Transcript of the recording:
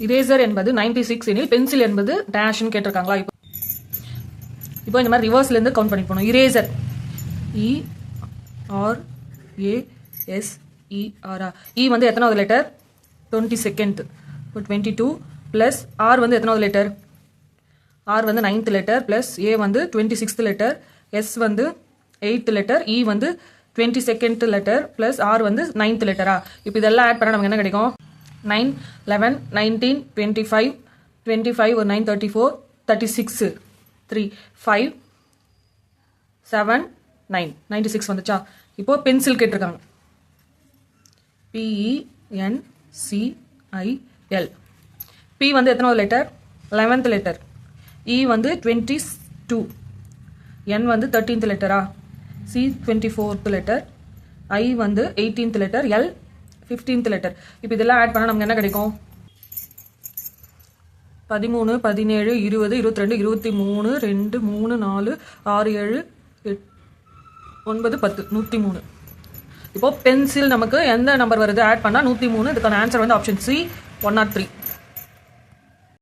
Eraser என்பது 96 six எனில் pencil என்பது டேஷ்னு கேட்டிருக்காங்களா? இப்போ இப்போ இந்த மாதிரி ரிவர்ஸ்லேருந்து கவுண்ட் பண்ணி போகணும் eraser E R A S E E வந்து எத்தனாவது லெட்டர் டுவெண்ட்டி செகண்ட் இப்போ டுவெண்ட்டி டூ ப்ளஸ் ஆர் வந்து எத்தனாவது லெட்டர் ஆர் வந்து நைன்த் லெட்டர் ப்ளஸ் ஏ வந்து டுவெண்ட்டி சிக்ஸ்த் லெட்டர் எஸ் வந்து எயித்து லெட்டர் இ வந்து twenty second letter plus R வந்து நைன்த் லெட்டரா இப்போ இதெல்லாம் ஆட் பண்ணால் நமக்கு என்ன கிடைக்கும்? Nine eleven nineteen twenty five twenty five ஒரு nine thirty four thirty six three five seven nine. Ninety six வந்துச்சா? இப்போது பென்சில் கேட்டிருக்காங்க. பிஇஎன்சிஐஎல் பி வந்து எத்தனாவது லெட்டர் லெவன்த் லெட்டர் இ வந்து டுவெண்ட்டி டூ என் வந்து thirteenth லெட்டரா C twenty fourth letter I வந்து eighteenth letter L fifteenth letter இப்போ இதெல்லாம் ஆட் பண்ணால் நமக்கு என்ன கிடைக்கும்? பதிமூணு பதினேழு இருபது இருபத்தி ரெண்டு இருபத்தி மூணு ரெண்டு மூணு நாலு ஆறு ஏழு எட் ஒன்பது பத்து நூற்றி மூணு இப்போது பென்சில் நமக்கு எந்த நம்பர் வருது? ஆட் பண்ணால் நூற்றி மூணு இதுக்கான ஆன்சர் வந்து option C one naught three